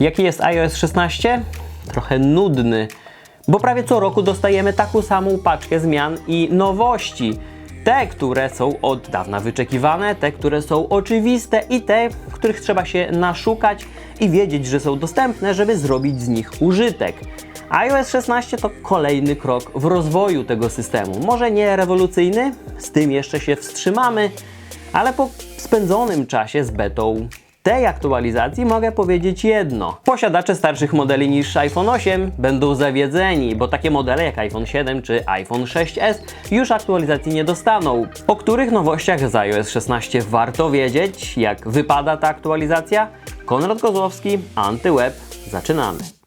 Jaki jest iOS 16? Trochę nudny, bo prawie co roku dostajemy taką samą paczkę zmian i nowości. Te, które są od dawna wyczekiwane, te, które są oczywiste i te, których trzeba się naszukać i wiedzieć, że są dostępne, żeby zrobić z nich użytek. iOS 16 to kolejny krok w rozwoju tego systemu. Może nie rewolucyjny, z tym jeszcze się wstrzymamy, ale po spędzonym czasie z betą tej aktualizacji mogę powiedzieć jedno. Posiadacze starszych modeli niż iPhone 8 będą zawiedzeni, bo takie modele jak iPhone 7 czy iPhone 6s już aktualizacji nie dostaną. O których nowościach z iOS 16 warto wiedzieć, jak wypada ta aktualizacja? Konrad Kozłowski, AntyWeb. Zaczynamy.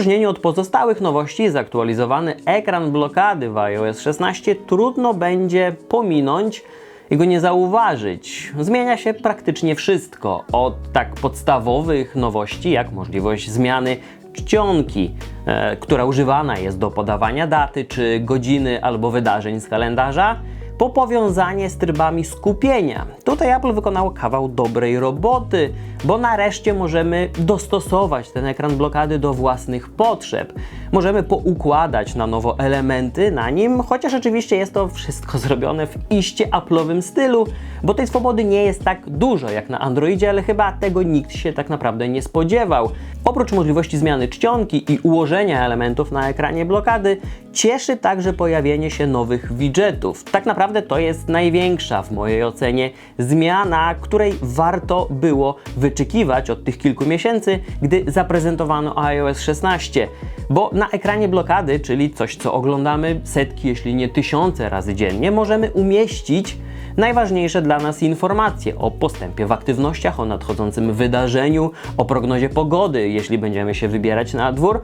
Odróżnieniu od pozostałych nowości, zaktualizowany ekran blokady w iOS 16 trudno będzie pominąć i go nie zauważyć. Zmienia się praktycznie wszystko, od tak podstawowych nowości, jak możliwość zmiany czcionki, e, która używana jest do podawania daty czy godziny albo wydarzeń z kalendarza, po powiązanie z trybami skupienia. Tutaj Apple wykonało kawał dobrej roboty, bo nareszcie możemy dostosować ten ekran blokady do własnych potrzeb. Możemy poukładać na nowo elementy na nim, chociaż oczywiście jest to wszystko zrobione w iście Apple'owym stylu, bo tej swobody nie jest tak dużo jak na Androidzie, ale chyba tego nikt się tak naprawdę nie spodziewał. Oprócz możliwości zmiany czcionki i ułożenia elementów na ekranie blokady, cieszy także pojawienie się nowych widgetów. Tak naprawdę to jest największa w mojej ocenie zmiana, której warto było wyczekiwać od tych kilku miesięcy, gdy zaprezentowano iOS 16. Bo na ekranie blokady, czyli coś co oglądamy setki, jeśli nie tysiące razy dziennie, możemy umieścić najważniejsze dla nas informacje o postępie w aktywnościach, o nadchodzącym wydarzeniu, o prognozie pogody, jeśli będziemy się wybierać na dwór.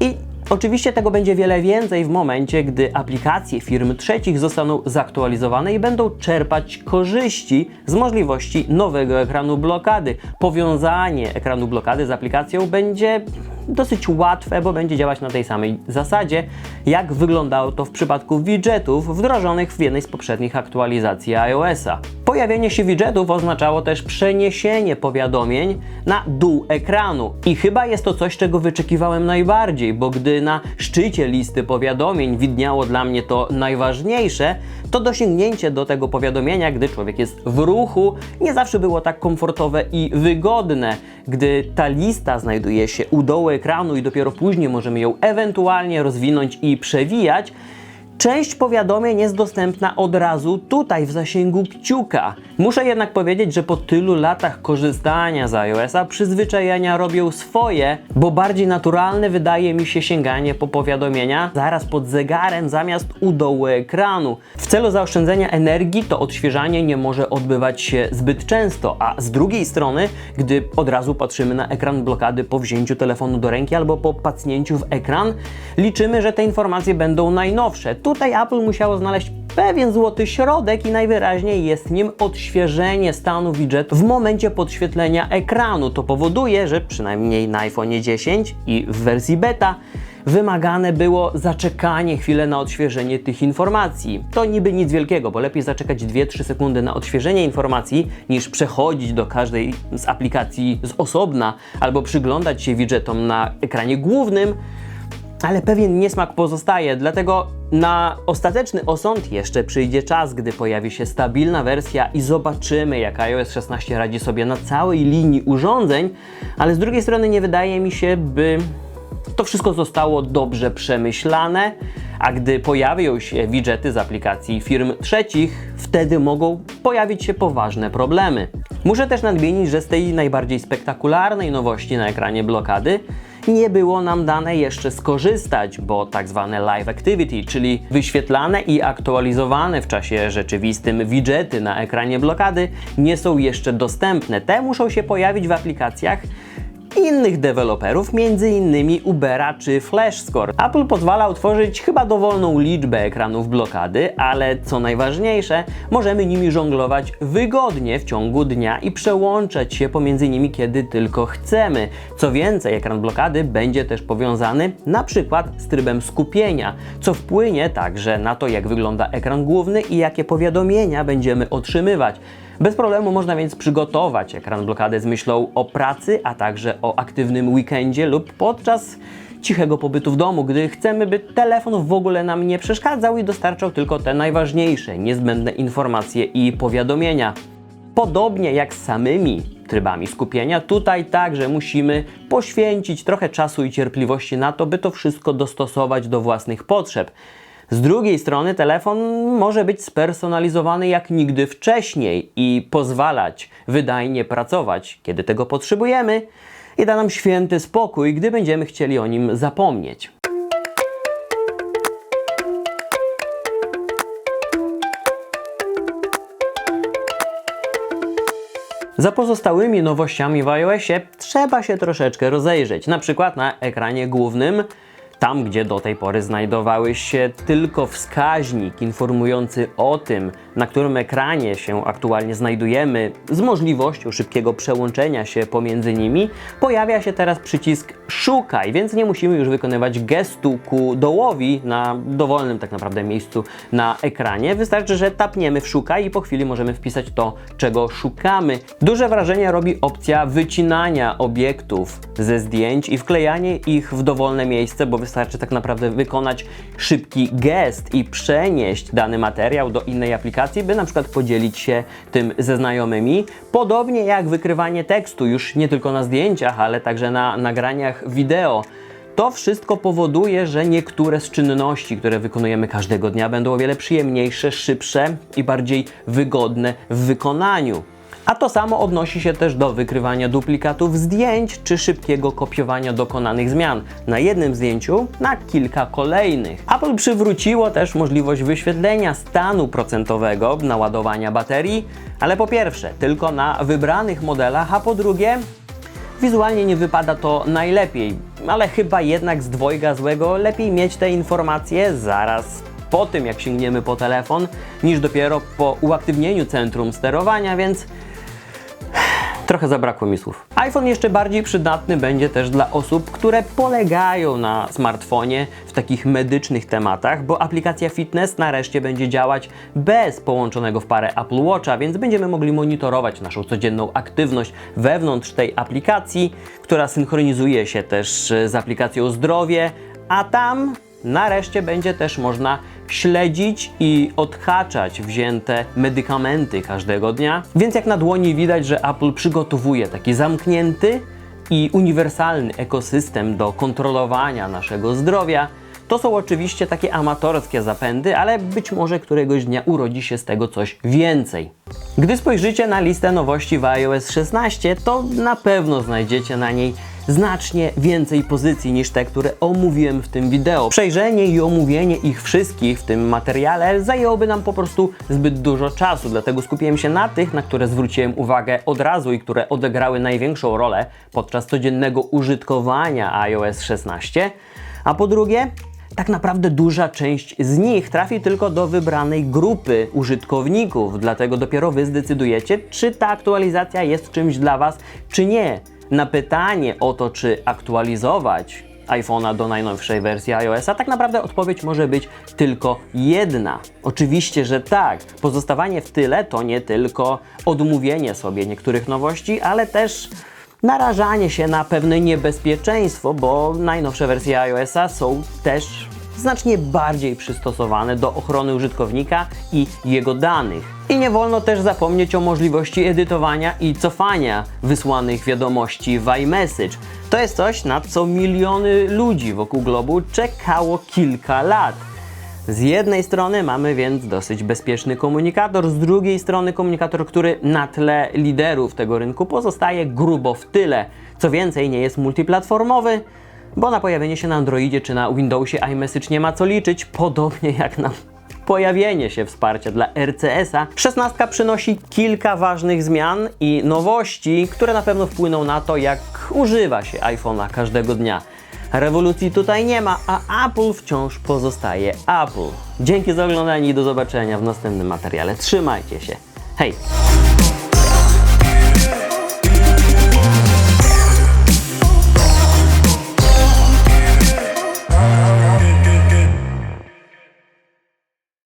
I Oczywiście tego będzie wiele więcej w momencie, gdy aplikacje firm trzecich zostaną zaktualizowane i będą czerpać korzyści z możliwości nowego ekranu blokady. Powiązanie ekranu blokady z aplikacją będzie dosyć łatwe, bo będzie działać na tej samej zasadzie, jak wyglądało to w przypadku widgetów wdrożonych w jednej z poprzednich aktualizacji iOS-a. Pojawienie się widgetów oznaczało też przeniesienie powiadomień na dół ekranu i chyba jest to coś, czego wyczekiwałem najbardziej, bo gdy na szczycie listy powiadomień widniało dla mnie to najważniejsze, to dosięgnięcie do tego powiadomienia, gdy człowiek jest w ruchu, nie zawsze było tak komfortowe i wygodne. Gdy ta lista znajduje się u dołu ekranu i dopiero później możemy ją ewentualnie rozwinąć i przewijać, Część powiadomień jest dostępna od razu tutaj w zasięgu kciuka. Muszę jednak powiedzieć, że po tylu latach korzystania z iOS-a przyzwyczajenia robią swoje, bo bardziej naturalne wydaje mi się sięganie po powiadomienia zaraz pod zegarem zamiast u dołu ekranu. W celu zaoszczędzenia energii to odświeżanie nie może odbywać się zbyt często, a z drugiej strony, gdy od razu patrzymy na ekran blokady po wzięciu telefonu do ręki albo po pacnięciu w ekran, liczymy, że te informacje będą najnowsze. Tutaj Apple musiało znaleźć pewien złoty środek i najwyraźniej jest nim odświeżenie stanu widgetu w momencie podświetlenia ekranu. To powoduje, że przynajmniej na iPhone 10 i w wersji beta wymagane było zaczekanie chwilę na odświeżenie tych informacji. To niby nic wielkiego, bo lepiej zaczekać 2-3 sekundy na odświeżenie informacji, niż przechodzić do każdej z aplikacji z osobna albo przyglądać się widgetom na ekranie głównym, ale pewien niesmak pozostaje, dlatego na ostateczny osąd jeszcze przyjdzie czas, gdy pojawi się stabilna wersja i zobaczymy, jak iOS 16 radzi sobie na całej linii urządzeń, ale z drugiej strony nie wydaje mi się, by to wszystko zostało dobrze przemyślane, a gdy pojawią się widgety z aplikacji firm trzecich, wtedy mogą pojawić się poważne problemy. Muszę też nadmienić, że z tej najbardziej spektakularnej nowości na ekranie blokady nie było nam dane jeszcze skorzystać, bo tak zwane live activity, czyli wyświetlane i aktualizowane w czasie rzeczywistym widgety na ekranie blokady nie są jeszcze dostępne. Te muszą się pojawić w aplikacjach innych deweloperów, m.in. Ubera czy FlashScore. Apple pozwala utworzyć chyba dowolną liczbę ekranów blokady, ale co najważniejsze, możemy nimi żonglować wygodnie w ciągu dnia i przełączać się pomiędzy nimi kiedy tylko chcemy. Co więcej, ekran blokady będzie też powiązany na przykład z trybem skupienia, co wpłynie także na to, jak wygląda ekran główny i jakie powiadomienia będziemy otrzymywać. Bez problemu można więc przygotować ekran blokady z myślą o pracy, a także o aktywnym weekendzie lub podczas cichego pobytu w domu, gdy chcemy, by telefon w ogóle nam nie przeszkadzał i dostarczał tylko te najważniejsze, niezbędne informacje i powiadomienia. Podobnie jak z samymi trybami skupienia, tutaj także musimy poświęcić trochę czasu i cierpliwości na to, by to wszystko dostosować do własnych potrzeb. Z drugiej strony telefon może być spersonalizowany jak nigdy wcześniej i pozwalać wydajnie pracować, kiedy tego potrzebujemy i da nam święty spokój, gdy będziemy chcieli o nim zapomnieć. Za pozostałymi nowościami w iOSie trzeba się troszeczkę rozejrzeć. Na przykład na ekranie głównym, tam gdzie do tej pory znajdowały się tylko wskaźnik informujący o tym, na którym ekranie się aktualnie znajdujemy, z możliwością szybkiego przełączenia się pomiędzy nimi, pojawia się teraz przycisk Szukaj, więc nie musimy już wykonywać gestu ku dołowi na dowolnym tak naprawdę miejscu na ekranie. Wystarczy, że tapniemy w Szukaj i po chwili możemy wpisać to, czego szukamy. Duże wrażenie robi opcja wycinania obiektów ze zdjęć i wklejanie ich w dowolne miejsce, bo wystarczy tak naprawdę wykonać szybki gest i przenieść dany materiał do innej aplikacji, by na przykład podzielić się tym ze znajomymi. Podobnie jak wykrywanie tekstu, już nie tylko na zdjęciach, ale także na nagraniach wideo. To wszystko powoduje, że niektóre z czynności, które wykonujemy każdego dnia, będą o wiele przyjemniejsze, szybsze i bardziej wygodne w wykonaniu. A to samo odnosi się też do wykrywania duplikatów zdjęć czy szybkiego kopiowania dokonanych zmian na jednym zdjęciu na kilka kolejnych. Apple przywróciło też możliwość wyświetlenia stanu procentowego naładowania baterii, ale po pierwsze tylko na wybranych modelach, a po drugie Wizualnie nie wypada to najlepiej, ale chyba jednak z dwojga złego lepiej mieć te informacje zaraz po tym, jak sięgniemy po telefon, niż dopiero po uaktywnieniu centrum sterowania, więc Trochę zabrakło mi słów. iPhone jeszcze bardziej przydatny będzie też dla osób, które polegają na smartfonie w takich medycznych tematach, bo aplikacja Fitness nareszcie będzie działać bez połączonego w parę Apple Watcha, więc będziemy mogli monitorować naszą codzienną aktywność wewnątrz tej aplikacji, która synchronizuje się też z aplikacją Zdrowie, a tam nareszcie będzie też można śledzić i odhaczać wzięte medykamenty każdego dnia. Więc jak na dłoni widać, że Apple przygotowuje taki zamknięty i uniwersalny ekosystem do kontrolowania naszego zdrowia. To są oczywiście takie amatorskie zapędy, ale być może któregoś dnia urodzi się z tego coś więcej. Gdy spojrzycie na listę nowości w iOS 16, to na pewno znajdziecie na niej znacznie więcej pozycji niż te, które omówiłem w tym wideo. Przejrzenie i omówienie ich wszystkich w tym materiale zajęłoby nam po prostu zbyt dużo czasu, dlatego skupiłem się na tych, na które zwróciłem uwagę od razu i które odegrały największą rolę podczas codziennego użytkowania iOS 16. A po drugie, tak naprawdę duża część z nich trafi tylko do wybranej grupy użytkowników, dlatego dopiero Wy zdecydujecie, czy ta aktualizacja jest czymś dla Was, czy nie. Na pytanie o to, czy aktualizować iPhone'a do najnowszej wersji iOS-a, tak naprawdę odpowiedź może być tylko jedna. Oczywiście, że tak. Pozostawanie w tyle to nie tylko odmówienie sobie niektórych nowości, ale też narażanie się na pewne niebezpieczeństwo, bo najnowsze wersje iOS-a są też znacznie bardziej przystosowane do ochrony użytkownika i jego danych. I nie wolno też zapomnieć o możliwości edytowania i cofania wysłanych wiadomości w iMessage. To jest coś, na co miliony ludzi wokół globu czekało kilka lat. Z jednej strony mamy więc dosyć bezpieczny komunikator, z drugiej strony komunikator, który na tle liderów tego rynku pozostaje grubo w tyle. Co więcej, nie jest multiplatformowy, bo na pojawienie się na Androidzie czy na Windowsie iMessage nie ma co liczyć, podobnie jak na pojawienie się wsparcia dla RCS-a, 16 przynosi kilka ważnych zmian i nowości, które na pewno wpłyną na to, jak używa się iPhone'a każdego dnia. Rewolucji tutaj nie ma, a Apple wciąż pozostaje Apple. Dzięki za oglądanie i do zobaczenia w następnym materiale. Trzymajcie się. Hej!